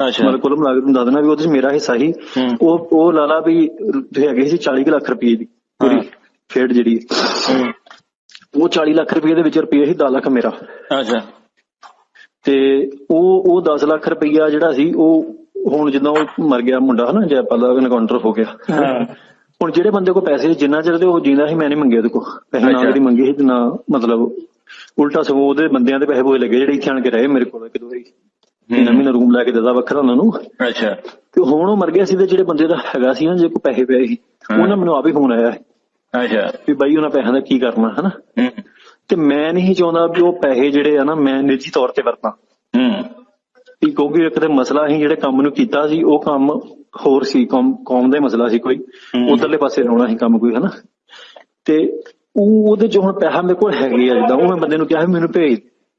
ਮਤਲਬ ਕੁੱਲ ਮਿਲਾ ਕੇ ਦੱਸ ਦੇਣਾ ਵੀ ਉਹਦੇ ਚ ਮੇਰਾ ਹਿੱਸਾ ਹੂੰ। ਉਹ ਉਹ ਲਾਲਾ ਵੀ ਹੈਗੇ ਸੀ 40 ਕੁ ਲੱਖ ਰੁਪਏ ਦੀ ਪੂਰੀ। ਖੇਡ ਜਿਹੜੀ। ਉਹ 40 ਲੱਖ ਰੁਪਏ ਦੇ ਵਿੱਚ ਰੁਪਏ ਸੀ 10 ਲੱਖ ਮੇਰਾ। ਅੱਛਾ। ਤੇ ਉਹ ਉਹ 10 ਲੱਖ ਰੁਪਈਆ ਜਿਹੜਾ ਸੀ ਉਹ ਹੁਣ ਜਿੱਦਾਂ ਉਹ ਮਰ ਗਿਆ ਮੁੰਡਾ ਹਨਾ ਜੈਪਾਲ ਦਾ ਐਨਕਾਊਂਟਰ ਹੋ ਗਿਆ। ਹਾਂ। ਹੁਣ ਜਿਹੜੇ ਬੰਦੇ ਕੋ ਪੈਸੇ ਜਿੰਨਾ ਚਿਰ ਤੇ ਉਹ ਜਿੰਦਾ ਸੀ ਮੈਂ ਨਹੀਂ ਮੰਗੇ ਉਹਦੇ ਕੋ ਪੈਸੇ ਨਾ। ਉਹਦੀ ਮੰਗੇ ਸੀ ਨਾ ਮਤਲਬ ਉਲਟਾ ਸਗੋਂ ਉਹਦੇ ਬੰਦਿਆਂ ਦੇ ਪੈਸੇ ਬੋਏ ਲੱਗੇ ਜਿਹੜੇ ਇੱਥੇ ਆਣ ਕੇ ਰਹੇ ਮੇਰੇ ਕੋਲ ਇੱਕ ਦੋ ਵਾਰੀ। ਮਹੀਨਾ ਮਹੀਨਾ ਰੂਮ ਲੈ ਕੇ ਦਿੱਤਾ ਵੱਖਰਾ ਉਹਨਾਂ ਨੂੰ। ਅੱਛਾ। ਤੇ ਹੁਣ ਉਹ ਮਰ ਗਿਆ ਸੀ ਤੇ ਜਿਹੜੇ ਬੰਦੇ ਦਾ ਹੈਗਾ ਸੀ ਨਾ ਜੇ ਕੋ ਪੈਸੇ ਪਏ ਸੀ। ਉਹਨਾਂ ਮੈਨੂੰ ਆਪ ਫੋਨ ਆਇਆ ਅੱਛਾ। ਵੀ ਬਾਈ ਉਹਨਾਂ ਪੈਸਿਆਂ ਦਾ ਕੀ ਕਰਨਾ ਹਨਾ? ਤੇ ਮੈਂ ਨਹੀਂ ਚਾਹੁੰਦਾ ਵੀ ਉਹ ਪੈਸੇ ਜਿਹੜੇ ਆ ਨਾ ਮੈਂ ਨਿੱਜੀ ਤੌਰ ਤੇ ਵਰਤਾਂ। ਹੂੰ। ਵੀ ਕਿਉਂਕਿ ਇੱਕ ਤੇ ਮਸਲਾ ਸੀ ਜਿਹੜੇ ਕੰਮ ਨੂੰ ਕੀਤਾ ਸੀ ਉਹ ਕੰਮ ਹੋਰ ਸੀ ਕੌਮ ਦਾ ਮਸਲਾ ਸੀ ਕੋਈ। ਉਧਰਲੇ ਪਾਸੇ ਲਾਉਣਾ ਸੀ ਕੰਮ ਕੋਈ ਹਨਾ? ਤੇ ਉਹ ਉਹਦੇ ਚ ਹੁਣ ਪੈਸਾ ਮੇਰੇ ਕੋਲ ਹੈਗੇ ਆ ਜਿੱਦਾਂ ਉਹ ਮੈਂ ਬੰਦੇ ਨੂੰ ਕਿਹਾ ਮੈਨੂੰ ਭੇਜ।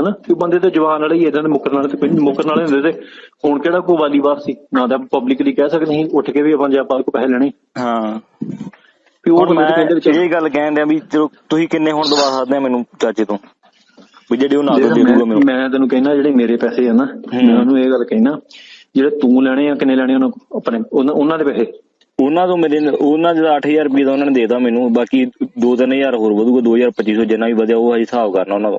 ਹਨਾ? ਕਿ ਬੰਦੇ ਤੇ ਜਵਾਨ ਵਾਲੇ ਹੀ ਇਦਾਂ ਦੇ ਮੁੱਕਰਨ ਵਾਲੇ ਤੇ ਕੋਈ ਨੀ, ਮੁੱਕਰਨ ਵਾਲੇ ਹੁੰਦੇ ਤੇ ਹੁਣ ਕਿਹੜਾ ਕੋਈ ਵਾਲੀਬਾਰ ਸੀ? ਨਾ ਤਾਂ ਪਬਲਿਕਲੀ ਕਹਿ ਸਕਦੇ ਸੀ ਉੱਠ ਕੇ ਵੀ ਆਪਾਂ ਜੈਪਾਲ ਕੋ ਪੈਸੇ ਲੈਣੇ। ਹਾਂ। ਬੰਦੇ ਮੈਂ ਕਹਿੰਦੇ ਇਹ ਗੱਲ ਕਹਿੰਦੇ ਆ ਵੀ ਚਲੋ ਤੁਸੀਂ ਕਿੰਨੇ ਹੁਣ ਦਵਾ ਸਕਦੇ ਆ ਮੈਨੂੰ ਚਾਚੇ ਤੋਂ? ਵੀ ਜਿਹੜੇ ਉਹ ਨਾਲ ਦੇ ਦੂਗਾ ਮੈਨੂੰ। ਮੈਂ ਤੈਨੂੰ ਕਹਿਣਾ ਜਿਹੜੇ ਮੇਰੇ ਪੈਸੇ ਆ ਨਾ ਮੈਂ ਉਹਨੂੰ ਇਹ ਗੱਲ ਕਹਿਣਾ ਜਿਹੜੇ ਤੂੰ ਲੈਣੇ ਆ ਕਿੰਨੇ ਲੈਣੇ ਉਹਨਾਂ? ਆਪਣੇ ਉਹਨਾਂ ਉਹਨਾਂ ਦੇ ਪੈਸੇ। ਉਹਨਾਂ ਤੋਂ ਮੇਰੇ ਉਹਨਾਂ ਦਾ 8000 ਰੁਪਏ ਦਾ ਉਹਨਾਂ ਨੇ ਦੇਤਾ ਮੈਨੂੰ ਬਾਕੀ 2-3000 ਹੋਰ ਵਧੂਗਾ 2250 ਜਿੰਨਾ ਵੀ ਵਧਿਆ ਉਹ ਹਜੇ ਹਿਸਾਬ ਕਰਨਾ ਉਹਨਾਂ ਦਾ।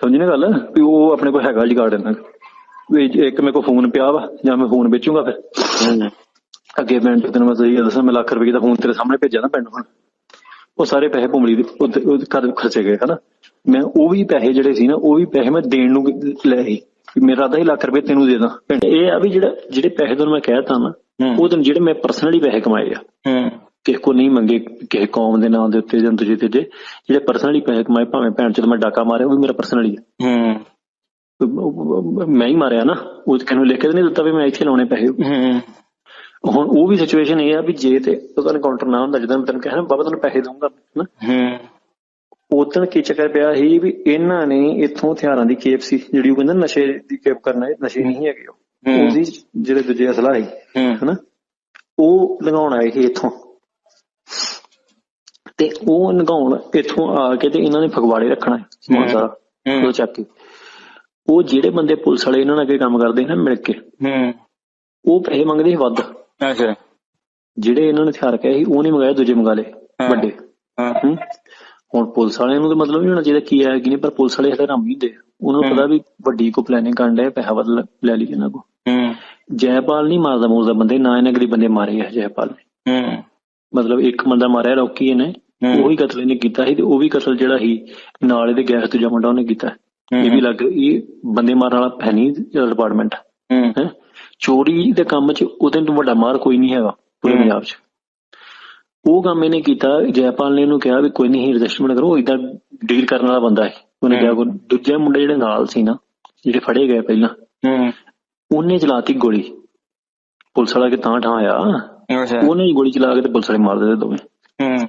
ਸਮਝੀ ਨਾ ਗੱਲ? ਵੀ ਉਹ ਆਪਣੇ ਕੋਲ ਹੈਗਾ ਜੁਗਾੜ ਇਹਨਾਂ ਵੀ ਜੇ ਇੱਕ ਮੇਰੇ ਕੋਲ ਫੋਨ ਪਿਆ ਵਾ ਜਾਂ ਮੈਂ ਫੋਨ ਵੇਚੂਗਾ ਫਿਰ। ਅੱਗੇ ਮੈਂ ਤੈਨੂੰ ਮੈਂ ਸਹੀ ਦੱਸਾਂ ਮੈਂ ਲੱਖ ਰੁਪਏ ਦਾ ਫੋਨ ਤੇਰੇ ਸਾਹਮਣੇ ਭੇਜਿਆ ਨਾ ਪਿੰਡ ਹੁਣ ਉਹ ਸਾਰੇ ਪੈਸੇ ਭੁੰਮਲੀ ਦੇ ਉਹ ਕਰ ਖਰਚੇ ਗਏ ਹਨਾ? ਮੈਂ ਉਹ ਵੀ ਪੈਸੇ ਜਿਹੜੇ ਸੀ ਨਾ ਉਹ ਵੀ ਪੈਸੇ ਮੈਂ ਦੇਣ ਨੂੰ ਲਏ ਸੀ। ਮੇਰਾ ਅੱਧਾ ਹੀ ਲੱਖ ਰੁਪਏ ਤੈਨੂੰ ਦੇ ਦਾਂ। ਪਿੰਡ ਇਹ ਆ ਵੀ ਜਿਹੜਾ ਜਿਹੜੇ ਪੈਸੇ ਤੈਨੂੰ ਮੈਂ ਕਹਿਤਾ ਨਾ। ਉਹ ਤੈਨੂੰ ਜਿਹੜੇ ਮੈਂ ਪਰਸਨਲੀ ਪੈਸੇ ਕਮਾਏ ਆ। ਹੂੰ। ਕਿਸੇ ਕੋ ਨਹੀਂ ਮੰਗੇ ਕਿਸੇ ਕੌਮ ਦੇ ਨਾਂ ਦੇ ਉੱਤੇ ਜਾਂ ਦੂਜੇ ਤੇ ਜਿਹੜੇ ਪਰਸਨਲੀ ਪੈਸੇ ਕਮਾਏ ਭਾਵੇਂ ਭੈਣ ਚੋਦ ਮੈਂ ਡਾਕਾ ਮਾਰਿਆ ਉਹ ਵੀ ਮੇਰਾ ਪਰਸਨਲੀ ਹੈ। ਹੂੰ ਮੈਂ ਹੀ ਮਾਰਿਆ ਨਾ ਉਹ ਕਿਸੇ ਨੂੰ ਲਿਖ ਕੇ ਨਹੀਂ ਦਿੱਤਾ ਵੀ ਮੈਂ ਇੱਥੇ ਲਾਉਣੇ ਪੈਸੇ। ਹੂੰ। ਹੁਣ ਉਹ ਵੀ ਸਿਚੁਏਸ਼ਨ ਇਹ ਆ ਵੀ ਜੇ ਤੇ ਉਹਦਾ ਐਨਕਾਊਂਟਰ ਨਾ ਹੁੰਦਾ ਜਦੋਂ ਮੈਂ ਤੈਨੂੰ ਕਿਹਾ ਨਾ ਬਾਬਾ ਤੈਨੂੰ ਪੈਸੇ ਦਊਂਗਾ ਨਾ ਹੂੰ। ਉਦੋਂ ਕੀ ਚੱਕਰ ਪਿਆ ਸੀ ਵੀ ਇਹਨਾਂ ਨੇ ਇੱਥੋਂ ਹਥਿਆਰਾਂ ਦੀ ਕੇਪ ਸੀ ਜਿਹੜੀ ਉਹ ਕਹਿੰਦਾ ਨਸ਼ੇ ਦੀ ਕੇਪ ਕਰਨਾ ਇਹ ਨਸ਼ੇ ਨਹੀਂ ਹੈਗੇ ਉਹ। ਹੂੰ। ਉਹਦੀ ਜਿਹੜੇ ਦੂਜੇ ਅਸਲਾ ਹੂੰ। ਹਨਾ? ਉਹ ਲਗਾਉਣ ਆਏ ਸੀ ਇੱਥੋਂ। ਤੇ ਉਹ ਲਗਾਉਣ ਇੱਥੋਂ ਆ ਕੇ ਤੇ ਇਹਨਾਂ ਨੇ ਫਗਵਾੜੇ ਰੱਖਣਾ ਹੈ ਸਮਾਨ ਸਾਰਾ ਹੂੰ। ਉਹ ਚੱਕ ਕੇ ਉਹ ਜਿਹੜੇ ਬੰਦੇ ਪੁਲਿਸ ਵਾਲੇ ਇਹਨਾਂ ਨਾਲ ਅੱਗੇ ਕੰਮ ਕਰਦੇ ਨਾ ਮਿਲ ਕੇ ਹੂੰ ਉਹ ਪੈਸੇ ਮੰਗਦੇ ਸੀ ਵੱਧ ਅੱਛਾ ਜਿਹੜੇ ਇਹਨਾਂ ਨੇ ਹਥਿਆਰ ਕਹੇ ਸੀ ਉਹ ਨਹੀਂ ਮੰਗਾਏ ਦੂਜੇ ਮੰਗਾ ਲਏ ਹਾਂ। ਵੱਡੇ ਹਾਂ ਹੂੰ। ਹੁਣ ਪੁਲਿਸ ਵਾਲਿਆਂ ਨੂੰ ਤਾਂ ਮਤਲਬ ਨਹੀਂ ਹੋਣਾ ਚਾਹੀਦਾ ਕੀ ਹੈ ਕੀ ਨਹੀਂ ਪਰ ਪੁਲਿਸ ਵਾਲੇ ਹਲੇ ਰਾਮੀ ਹੁੰਦੇ। ਉਹਨਾਂ ਨੂੰ ਹੂੰ। ਪਤਾ ਵੀ ਵੱਡੀ ਕੋ ਪਲੈਨਿੰਗ ਕਰਨ ਡਿਆ ਪੈਸਾ ਵੱਧ ਲੈ- ਲਈ ਇਹਨਾਂ ਕੋ ਹੂੰ ਜੈਪਾਲ ਨਹੀਂ ਮਾਰਦਾ ਮੂਰਦਾ ਬੰਦੇ ਨਾ ਇਹਨੇ ਕਦੀ ਬੰਦੇ ਮਾਰੇ ਆ ਜੈਪਾਲ ਨੇ ਹੂੰ ਮਤਲਬ ਇੱਕ ਬੰਦਾ ਮਾਰਿਆ ਰੌਕੀ ਇਹਨੇ ਹੂੰ। ਉਹੀ ਕਤਲ ਇਹਨੇ ਕੀਤਾ ਸੀ ਤੇ ਉਹ ਵੀ ਕਤਲ ਜਿਹੜਾ ਸੀ ਨਾਲ ਇਹਦੇ ਗੈਸ ਦੂਜਾ ਮੁੰਡਾ ਉਹਨੇ ਕੀਤਾ। ਇਹ ਵੀ ਲੱਗ ਇਹ ਬੰਦੇ ਮਾਰਨ ਵਾਲਾ ਨਹੀਂ ਡਿਪਾਰਟਮੈਂਟ ਹੂੰ। ਚੋਰੀ ਦੇ ਕੰਮ 'ਚ ਉਹਦੇ ਤੋਂ ਵੱਡਾ ਮਾਰ ਕੋਈ ਨਹੀਂ ਹੈਗਾ ਪੂਰੇ। ਪੰਜਾਬ 'ਚ। ਉਹ ਕੰਮ ਇਹਨੇ ਕੀਤਾ ਜੈਪਾਲ ਨੇ ਇਹਨੂੰ ਕਿਹਾ ਵੀ ਕੋਈ ਨਹੀਂ ਰਜਿਸਟਰਮੈਂਟ ਕਰੋ ਇਦਾਂ ਡੀਲ ਕਰਨ ਵਾਲਾ ਬੰਦਾ ਹੈ ਉਹਨੇ ਕਿਹਾ ਦੂਜੇ ਮੁੰਡੇ ਜਿਹੜੇ ਨਾਲ ਸੀ ਨਾ ਜਿਹੜੇ ਫੜੇ ਗਏ ਪਹਿਲਾਂ ਉਹਨੇ ਚਲਾਤੀ ਗੋਲੀ। ਪੁਲਿਸ ਵਾਲਾ ਕਿ ਤਾਂ ਠਾਂ ਆਇਆ। ਉਹਨੇ ਹੀ ਗੋਲੀ ਚਲਾ ਕੇ ਤੇ ਪੁਲਿਸ ਵਾਲੇ ਮਾਰ ਦਿੱਤੇ ਦੋਵੇਂ। ਹੂੰ।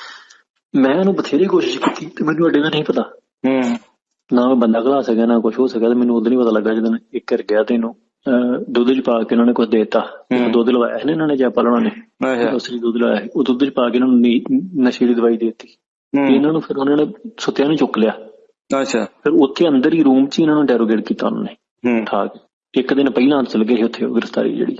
ਮੈਂ ਇਹਨੂੰ ਬਥੇਰੀ ਕੋਸ਼ਿਸ਼ ਕੀਤੀ ਤੇ ਮੈਨੂੰ ਅੱਡੇ ਦਾ ਨਹੀਂ ਪਤਾ। ਹੂੰ। ਨਾ ਮੈਂ ਬੰਦਾ ਘਲਾ ਸਕਿਆ ਨਾ ਕੁਝ ਹੋ ਸਕਿਆ ਤੇ ਮੈਨੂੰ ਉਦੋਂ ਹੀ ਪਤਾ ਲੱਗਾ ਜਦੋਂ ਇੱਕ ਕਰ ਗਿਆ ਤੇ ਇਹਨੂੰ ਦੁੱਧ ਚ ਪਾ ਕੇ ਉਹਨਾਂ ਨੇ ਕੁਝ ਦੇਤਾ। ਹੂੰ। ਦੁੱਧ ਲਵਾਇਆ ਸੀ ਨਾ ਇਹਨਾਂ ਨੇ ਜੈਪਾਲ ਉਹਨਾਂ ਨੇ ਉਸਰੀ ਦੁੱਧ ਲਵਾਇਆ। ਉਹ ਦੁੱਧ ਚ ਪਾ ਕੇ ਇਹਨਾਂ ਨੂੰ ਨੀ- ਨਸ਼ੇ ਦੀ ਦਵਾਈ ਦੇ ਦਿੱਤੀ। ਹੂੰ। ਇਹਨਾਂ ਨੂੰ ਫਿਰ ਉਹਨਾਂ ਨੇ ਸੁੱਤਿਆਂ ਨੂੰ ਚੁੱਕ ਲਿਆ। ਅੱਛਾ। ਫਿਰ ਉੱਥੇ ਅੰਦਰ ਹੀ ਰੂਮ 'ਚ ਹੀ ਇਹਨਾਂ ਨੂੰ ਇੰਟਰੋਗੇਟ ਕੀਤਾ ਉਹਨਾਂ ਨੇ। ਹੂੰ। ਕੇ। ਇੱਕ ਦਿਨ ਪਹਿਲਾਂ ਚਲ ਗਏ ਸੀ ਉੱਥੇ ਉਹ ਗ੍ਰਿਫਤਾਰੀ ਜਿਹੜੀ।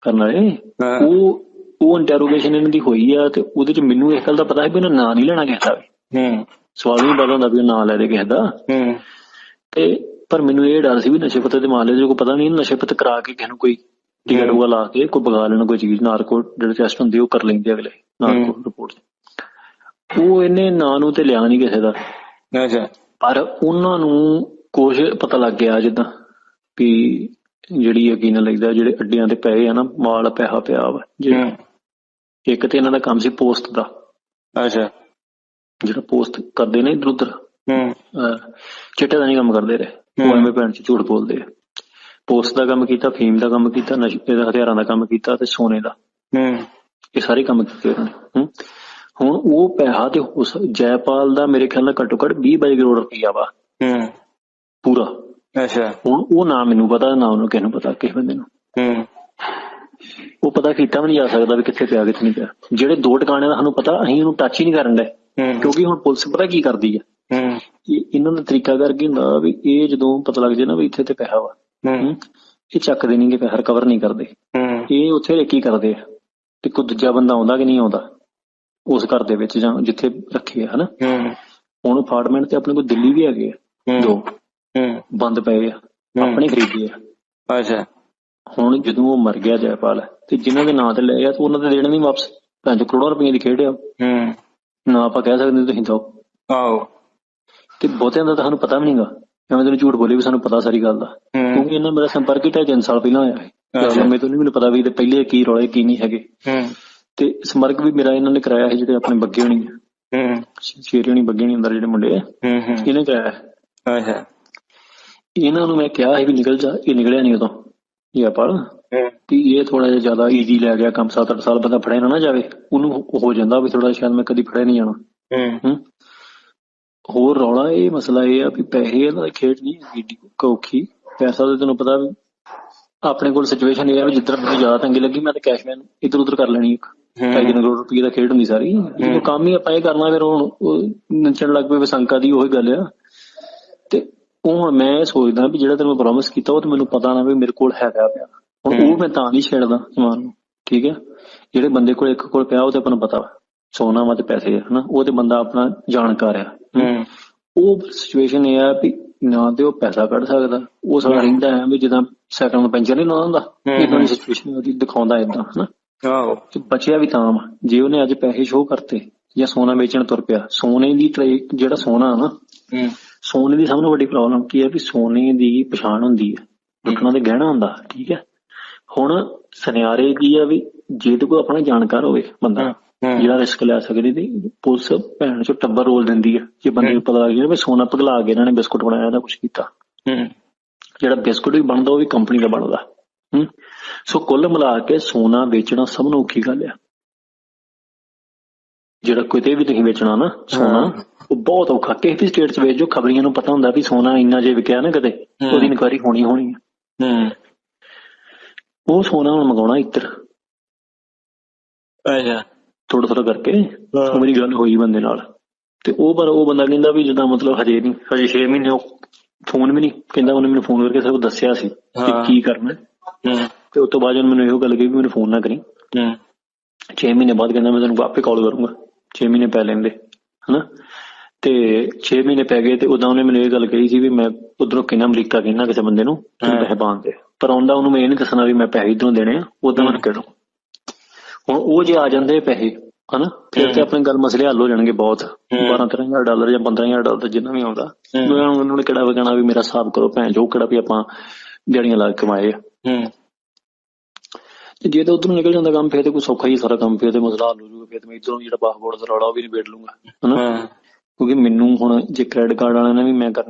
ਕਰਨ ਵਾਲੇ। ਹਾਂ। ਉਹ ਉਹ ਇੰਟਰੋਗੇਸ਼ਨ ਇਹਨਾਂ ਦੀ ਹੋਈ ਆ ਤੇ ਉਹਦੇ 'ਚ ਮੈਨੂੰ ਇਸ ਗੱਲ ਦਾ ਪਤਾ ਹੈ ਵੀ ਇਹਨਾਂ ਨਾਂ ਨਹੀਂ ਲੈਣਾ ਕਿਸੇ ਦਾ ਹੂੰ। ਸਵਾਲ ਨਹੀਂ ਪਤਾ ਹੁੰਦਾ ਵੀ ਉਹ ਨਾਂ ਲੈ ਦੇ ਕਿਸੇ ਦਾ। ਹੂੰ। ਤੇ ਪਰ ਮੈਨੂੰ ਇਹ ਡਰ ਸੀ ਵੀ ਨਸ਼ੇ ਪੱਤੇ ਦੇ ਮਾਮਲੇ 'ਚ ਕੋਈ ਪਤਾ ਨਹੀਂ ਨਸ਼ੇ ਪੱਤੇ ਕਰਾ ਕੇ ਕਿਸੇ ਨੂੰ ਕੋਈ ਟਿਕਟ ਹੂੰ। ਹੋਗਾ ਲਾ ਕੇ ਕੋਈ ਬਗਾ ਲੈਣਾ ਕੋਈ ਚੀਜ਼ ਨਾਰਕੋ ਜਿਹੜੇ ਟੈਸਟ ਹੁੰਦੇ ਉਹ ਕਰ ਲੈਂਦੇ ਅਗਲੇ ਨਾਰਕੋ। ਰਿਪੋਰਟ ਉਹ ਇਹਨੇ ਨਾਂ ਨੂੰ ਤੇ ਲਿਆ ਨਹੀਂ ਕਿਸੇ ਦਾ। ਅੱਛਾ। ਪਰ ਉਹਨਾਂ ਨੂੰ ਕੁਝ ਪਤਾ ਲੱਗ ਗਿਆ ਜਿੱਦਾਂ ਵੀ ਜਿਹੜੀ ਯਕੀਨ ਲੱਗਦਾ ਜਿਹੜੇ ਅੱਡਿਆਂ ਤੇ ਪਏ ਆ ਨਾ ਮਾਲ ਪੈਸਾ ਪਿਆ ਵਾ ਜੇ ਹੂੰ। ਇੱਕ ਤੇ ਇਹਨਾਂ ਦਾ ਕੰਮ ਸੀ ਪੋਸਟ ਦਾ। ਅੱਛਾ। ਜਿਹੜਾ ਪੋਸਟ ਕਰਦੇ ਨੇ ਇਧਰ ਉਧਰ। ਹੂੰ। ਚਿੱਟੇ ਦਾ ਨਹੀਂ ਕੰਮ ਕਰਦੇ ਰਹੇ। ਉਹ। ਐਵੇਂ ਭੈਣ ਚ ਝੂਠ ਬੋਲਦੇ ਆ। ਪੋਸਟ ਦਾ ਕੰਮ ਕੀਤਾ ਫੀਮ ਦਾ ਕੰਮ ਕੀਤਾ ਨਸ਼ੇ ਦੇ ਹਥਿਆਰਾਂ ਦਾ ਕੰਮ ਕੀਤਾ ਤੇ ਸੋਨੇ ਦਾ। ਹੂੰ। ਇਹ ਸਾਰੇ ਕੰਮ ਕੀਤੇ ਉਹਨਾਂ ਨੇ। ਹੂੰ। ਹੁਣ ਉਹ ਪੈਸਾ ਤੇ ਉਸ ਜੈਪਾਲ ਦਾ ਮੇਰੇ ਖਿਆਲ ਨਾਲ ਘੱਟੋ ਘੱਟ 20 ਬਾਈ ਕਰੋੜ ਰੁਪਈਆ ਵਾ। ਹੂੰ। ਪੂਰਾ। ਅੱਛਾ। ਹੁਣ ਉਹ ਨਾ ਮੈਨੂੰ ਪਤਾ ਨਾ ਉਹਨੂੰ ਕਿਸੇ ਨੂੰ ਪਤਾ ਕਿਸੇ ਬੰਦੇ ਨੂੰ। ਹੂੰ। ਉਹ ਪਤਾ ਕੀਤਾ ਵੀ ਨਹੀਂ ਜਾ ਸਕਦਾ ਵੀ ਕਿੱਥੇ ਪਿਆ ਕਿੱਥੇ ਨਹੀਂ ਪਿਆ। ਜਿਹੜੇ ਦੋ ਟਿਕਾਣਿਆਂ ਦਾ ਸਾਨੂੰ ਪਤਾ ਅਸੀਂ ਉਹਨੂੰ ਟੱਚ ਹੀ ਨਹੀਂ ਕਰਨ ਦੇ ਕਿਉਂਕਿ ਹੁਣ ਪੁਲਿਸ ਪਤਾ ਕੀ ਕਰਦੀ ਆ? ਹੂੰ। ਇਹ ਇਹਨਾਂ ਦਾ ਤਰੀਕਾ ਕਰਕੇ ਹੁੰਦਾ ਵੀ ਇਹ ਜਦੋਂ ਪਤਾ ਲੱਗ ਜੇ ਨਾ ਵੀ ਇੱਥੇ ਤੇ ਪੈਸਾ ਵਾ। ਇਹ ਚੱਕਦੇ ਨਹੀਂਗੇ ਪੈਸਾ ਰਿਕਵਰ ਨਹੀਂ ਕਰਦੇ। ਇਹ ਉੱਥੇ ਰੇਕੀ ਕਰਦੇ ਆ। ਤੇ ਕੋਈ ਦੂਜਾ ਬੰਦਾ ਆਉਂਦਾ ਕਿ ਨਹੀਂ ਆਉਂਦਾ? ਉਸ ਘਰ ਦੇ ਵਿੱਚ ਜਾਂ ਜਿੱਥੇ ਰੱਖੇ ਆ ਹਨਾ? ਹੁਣ ਅਪਾਰਟਮੈਂਟ ਤੇ ਆਪਣੇ ਕੋਲ ਦਿੱਲੀ ਵੀ ਹੈਗੇ ਆ ਦੋ। ਬੰਦ ਪਏ ਆ। ਆਪਣੇ ਖਰੀਦੇ ਆ। ਅੱਛਾ। ਹੁਣ ਜਦੋਂ ਉਹ ਮਰ ਗਿਆ ਜੈਪਾਲ ਤੇ ਜਿਨ੍ਹਾਂ ਦੇ ਨਾਂ ਤੇ ਲਏ ਆ ਤੇ ਉਹਨਾਂ ਦੇ ਦੇਣੇ ਨਹੀਂ ਵਾਪਸ। ਪੰਜ ਕਰੋੜਾਂ ਰੁਪਏ ਦੀ ਖੇਡ ਆ। ਹੂੰ। ਨਾ ਆਪਾਂ ਕਹਿ ਸਕਦੇ ਤੁਸੀਂ ਦੋ। ਆਓ ਤੇ ਬਹੁਤਿਆਂ ਦਾ ਤਾਂ ਸਾਨੂੰ ਪਤਾ ਵੀ ਨਹੀਂਗਾ ਐਵੇਂ ਤੈਨੂੰ ਝੂਠ ਬੋਲੇ ਵੀ ਸਾਨੂੰ ਪਤਾ ਸਾਰੀ ਗੱਲ ਦਾ। ਹੂੰ। ਕਿਉਂਕਿ ਇਹਨਾਂ ਮੇਰਾ ਸੰਪਰਕ ਹੀ ਢਾਈ ਤਿੰਨ ਸਾਲ ਪਹਿਲਾਂ ਹੋਇਆ ਹੈ। ਅੱਛਾ। ਮੈਨੂੰ ਤੋਂ ਨਹੀਂ ਮੈਨੂੰ ਪਤਾ ਵੀ ਇਹਦੇ ਪਹਿਲੇ ਕੀ ਰੌਲੇ ਕੀ ਨਹੀਂ ਹੈਗੇ। ਹੂੰ। ਤੇ ਸੰਪਰਕ ਵੀ ਮੇਰਾ ਇਹਨਾਂ ਨੇ ਕਰਾਇਆ ਸੀ ਜਿਹੜੇ ਆਪਣੇ ਬੱਗੇ ਹੋਣੀ ਹੂੰ। ਸ਼ੇਰੇ ਹੋਣੀ ਬੱਗੇ ਹੋਣੀ ਅੰਦਰ ਜਿਹੜੇ ਮੁੰਡੇ ਆ। ਹੂੰ ਹੂੰ। ਇਹਨੇ ਕਰਾਇਆ ਹੈ। ਅੱਛਾ ਇਹਨਾਂ ਨੂੰ ਮੈਂ ਕਿਹਾ ਸੀ ਵੀ ਨਿਕਲ ਜਾ ਇਹ ਨਿਕਲਿਆ ਨਹੀਂ ਉਦੋਂ। ਇਹ ਆਪਾਂ ਹੂੰ। ਵੀ ਇਹ ਥੋੜਾ ਜਿਹਾ ਜ਼ਿਆਦਾ ਈਜ਼ੀ ਲੈ ਗਿਆ ਕੰਮ 7-8 ਸਾਲ ਬੰਦਾ ਫੜਿਆ ਨਾ ਨਾ ਜਾਵੇ ਉਹਨੂੰ ਹੋ- ਹੋ ਜਾਂਦਾ ਵੀ ਥੋੜਾ ਸ਼ਾਇਦ ਮੈਂ ਕਦੀ ਫੜਿਆ ਨਹੀਂ ਜਾਣਾ। ਹੂੰ। ਹੂੰ। ਹੋਰ ਰੌਲਾ ਇਹ ਮਸਲਾ ਇਹ ਆ ਵੀ ਪੈਸੇ ਇਹਨਾਂ ਦੀ ਖੇਡ ਨਹੀਂ ਹੈਗੀ ਔਖੀ ਪੈਸਾ ਤਾਂ ਤੈਨੂੰ ਪਤਾ ਵੀ ਆਪਣੇ ਕੋਲ ਸਿਚੁਏਸ਼ਨ ਇਹ ਆ ਵੀ ਜਿੱਧਰ ਮੈਨੂੰ ਜ਼ਿਆਦਾ ਤੰਗੀ ਲੱਗੀ ਮੈਂ ਤਾਂ ਕੈਸ਼ਮੈਨ ਇੱਧਰ ਉੱਧਰ ਕਰ ਲੈਣੀ ਇੱਕ। ਢਾਈ ਤਿੰਨ ਕਰੋੜ ਰੁਪਏ ਦਾ ਖੇਡ ਹੁੰਦੀ ਸਾਰੀ। ਜਦੋਂ ਕੰਮ ਹੀ ਆਪਾਂ ਇਹ ਕਰਨਾ ਫਿਰ ਹੁਣ ਉਹ ਨੱਚਣ ਲੱਗ ਪਏ ਵਸੰਕਾ ਦੀ ਉਹੀ ਗੱਲ ਆ। ਤੇ ਉਹ ਹੁਣ ਮੈਂ ਸੋਚਦਾ ਵੀ ਜਿਹੜਾ ਤੈਨੂੰ ਪ੍ਰੋਮਿਸ ਕੀਤਾ ਉਹ ਤੇ ਮੈਨੂੰ ਪਤਾ ਨਾ ਵੀ ਮੇਰੇ ਕੋਲ ਹੈਗਾ ਪਿਆ। ਹੁਣ ਉਹ ਮੈਂ ਤਾਂ ਨਹੀਂ ਛੇੜਦਾ ਸਮਾਨ ਨੂੰ ਠੀਕ ਹੈ? ਜਿਹੜੇ ਬੰਦੇ ਕੋਲ ਇੱਕ ਕੋਲ ਪਿਆ ਉਹ ਤੇ ਆਪਾਂ ਨੂੰ ਪਤਾ ਸੋਨਾ ਵਾ ਤੇ ਪੈਸੇ ਆ ਹਨਾ? ਉਹ ਤੇ ਬੰਦਾ ਆਪਣਾ ਜਾਣਕਾਰ ਆ ਉਹ ਸਿਚੁਏਸ਼ਨ ਇਹ ਆ ਵੀ ਨਾ ਤੇ ਉਹ ਪੈਸਾ ਕੱਢ ਸਕਦਾ। ਉਹ ਸਾਲਾ ਰਹਿੰਦਾ ਹੈ ਵੀ ਜਿੱਦਾਂ ਸਾਈਕਲ ਨੂੰ ਪੈਂਚਰ ਨਹੀਂ ਲਾਉਂਦਾ। ਇਦਾਂ ਦੀ ਸਿਚੁਏਸ਼ਨ ਉਹਦੀ ਦਿਖਾਉਂਦਾ ਇਦਾਂ ਹਨਾ? ਆਓ ਤੇ ਬਚਿਆ ਵੀ ਤਾਂ ਜੇ ਉਹਨੇ ਅੱਜ ਪੈਸੇ ਸ਼ੋਅ ਕਰਤੇ ਜਾਂ ਸੋਨਾ ਵੇਚਣ ਤੁਰ ਪਿਆ ਸੋਨੇ ਦੀ ਜਿਹੜਾ ਸੋਨਾ ਨਾ ਹੂੰ। ਸੋਨੇ ਦੀ ਸਭ ਤੋਂ ਵੱਡੀ ਪ੍ਰੋਬਲਮ ਕੀ ਹੈ ਵੀ ਸੋਨੇ ਦੀ ਪਛਾਣ ਹੁੰਦੀ ਹੈ ਲੁੱਟਣਾ ਤੇ ਗਹਿਣਾ ਹੁੰਦਾ ਠੀਕ ਹੈ? ਹੁਣ ਸੁਨਿਆਰੇ ਕੀ ਆ ਵੀ ਜੇ ਤੇ ਕੋਈ ਆਪਣਾ ਜਾਣਕਾਰ ਹੋਵੇ ਬੰਦਾ ਜਿਹੜਾ ਰਿਸਕ ਲੈ ਸਕਦੀ ਤੇ ਪੁਲਿਸ ਭੈਣ ਚੋਂ ਟੱਬਰ ਰੋਲ ਦਿੰਦੀ ਹੈ ਜੇ ਬੰਦੇ ਨੂੰ ਪਤਾ ਲੱਗ ਜਾਏ ਵੀ ਸੋਨਾ ਪਿਘਲਾ ਕੇ ਇਹਨਾਂ ਨੇ ਬਿਸਕੁਟ ਬਣਾਇਆ ਜਾਂ ਕੁਝ ਕੀਤਾ। ਹੂੰ ਜਿਹੜਾ ਬਿਸਕੁਟ ਵੀ ਬਣਦਾ ਉਹ ਵੀ ਕੰਪਨੀ ਦਾ ਬਣਦਾ ਹੂੰ ਸੋ ਕੁੱਲ ਮਿਲਾ ਕੇ ਸੋਨਾ ਵੇਚਣਾ ਸਭ ਨੂੰ ਔਖੀ ਗੱਲ ਆ। ਜਿਹੜਾ ਕਿਤੇ ਵੀ ਤੁਸੀਂ ਵੇਚਣਾ ਨਾ ਸੋਨਾ ਹਾਂ। ਉਹ ਬਹੁਤ ਔਖਾ। ਕਿਸੇ ਵੀ ਸਟੇਟ 'ਚ ਵੇਚ ਖਬਰੀਆਂ ਨੂੰ ਪਤਾ ਹੁੰਦਾ ਵੀ ਸੋਨਾ ਇੰਨਾ ਜੇ ਵਿਕਿਆ ਨਾ ਕਦੇ ਹੂੰ। ਉਹਦੀ ਇਨਕੁਆਇਰੀ ਹੋਣੀ ਹੋਣੀ ਆ। ਹੂੰ। ਉਹ ਸੋਨਾ ਹੁਣ ਮੰਗਾਉਣਾ ਇੱਧਰ। ਅੱਛਾ। ਥੋੜਾ ਥੋੜਾ ਕਰਕੇ ਹਾਂ। ਉਹ ਮੇਰੀ ਗੱਲ ਹੋਈ ਬੰਦੇ ਨਾਲ। ਤੇ ਉਹ ਪਰ ਉਹ ਬੰਦਾ ਕਹਿੰਦਾ ਵੀ ਜਿੱਦਾਂ ਮਤਲਬ ਹਜੇ ਨਹੀਂ ਹਜੇ 6 ਮਹੀਨੇ ਉਹ ਫੋਨ ਵੀ ਨਹੀਂ ਕਹਿੰਦਾ ਉਹਨੇ ਮੈਨੂੰ ਫੋਨ ਕਰਕੇ ਸਭ ਦੱਸਿਆ ਸੀ ਕਿ ਹਾਂ। ਕੀ ਕਰਨਾ। ਹੂੰ। ਤੇ ਉਸ ਤੋਂ ਬਾਅਦ ਉਹਨੇ ਮੈਨੂੰ ਇਹੋ ਗੱਲ ਕਹੀ ਵੀ ਮੈਨੂੰ ਫੋਨ ਨਾ ਕਰੀ। ਹੂੰ। 6 ਮਹੀਨੇ ਬਾਅਦ ਕਹਿੰਦਾ ਮੈਂ ਤੈਨੂੰ ਆਪੇ ਕਾਲ ਕਰੂੰਗਾ। 6 ਮਹੀਨੇ ਪੈ ਲੈਂਦੇ ਹਨਾ? ਤੇ 6 ਮਹੀਨੇ ਪੈ ਗਏ ਤੇ ਉਦੋਂ ਉਹਨੇ ਮੈਨੂੰ ਇਹ ਗੱਲ ਕਹੀ ਸੀ ਵੀ ਮੈਂ ਉਧਰੋਂ ਕਿੰਨਾ ਅਮਰੀਕਾ ਕਹਿੰਦਾ ਕਿਸੇ ਬੰਦੇ ਨੂੰ। ਪੈਸੇ ਪਾਉਣ ਦੇ ਪਰ ਆਉਂਦਾ ਉਹਨੂੰ ਮੈਂ ਇਹ ਨਹੀਂ ਦੱਸਣਾ ਵੀ ਮੈਂ ਪੈਸੇ ਇਧਰੋਂ ਦੇਣੇ ਆ ਉਦੋਂ ਮੈਨੂੰ ਕਹਿ ਦੋ ਹੁਣ ਉਹ ਜੇ ਆ ਜਾਂਦੇ ਪੈਸੇ ਹਨਾ? ਫਿਰ ਤੇ। ਆਪਣੇ ਗੱਲ ਮਸਲੇ ਹੱਲ ਹੋ ਜਾਣਗੇ ਬਹੁਤ। ਹਮ। 12 13000 ਡਾਲਰ ਜਾਂ 15000 ਡਾਲਰ ਜਿੰਨਾ ਵੀ ਆਉਂਦਾ। ਮੈਂ ਉਹਨਾਂ ਨੂੰ ਕਿਹੜਾ ਵਗਣਾ ਵੀ ਮੇਰਾ ਹਿਸਾਬ ਕਰੋ ਭੈਣ ਜੋ ਕਿਹੜਾ ਵੀ ਆਪਾਂ ਦਿਹਾੜੀਆਂ ਲਾ ਕੇ ਕਮਾਏ ਆ। ਹੂੰ। ਤੇ ਜੇ ਤਾਂ ਉਧਰੋਂ ਨਿਕਲ ਜਾਂਦਾ ਕੰਮ ਫਿਰ ਤੇ ਕੋਈ ਸੌਖਾ ਹੀ ਸਾਰਾ ਕੰਮ ਫਿਰ ਤੇ ਮਸਲਾ ਹੱਲ ਹੋ ਜਾਊਗਾ ਫਿਰ ਤੇ ਮੈਂ ਇਧਰੋਂ ਜਿਹੜਾ ਪਾਸਪੋਰਟ ਦਾ ਰੌਲਾ ਉਹ ਵੀ ਨਿਬੇੜ ਲੂੰਗਾ ਹਨਾ? ਕਿਉਂਕਿ ਮੈਨੂੰ ਹੁਣ ਜੇ ਕ੍ਰੈਡਿਟ ਕਾਰਡ ਵਾਲਿਆਂ ਨੇ ਵੀ ਮੈਂ ਕਰ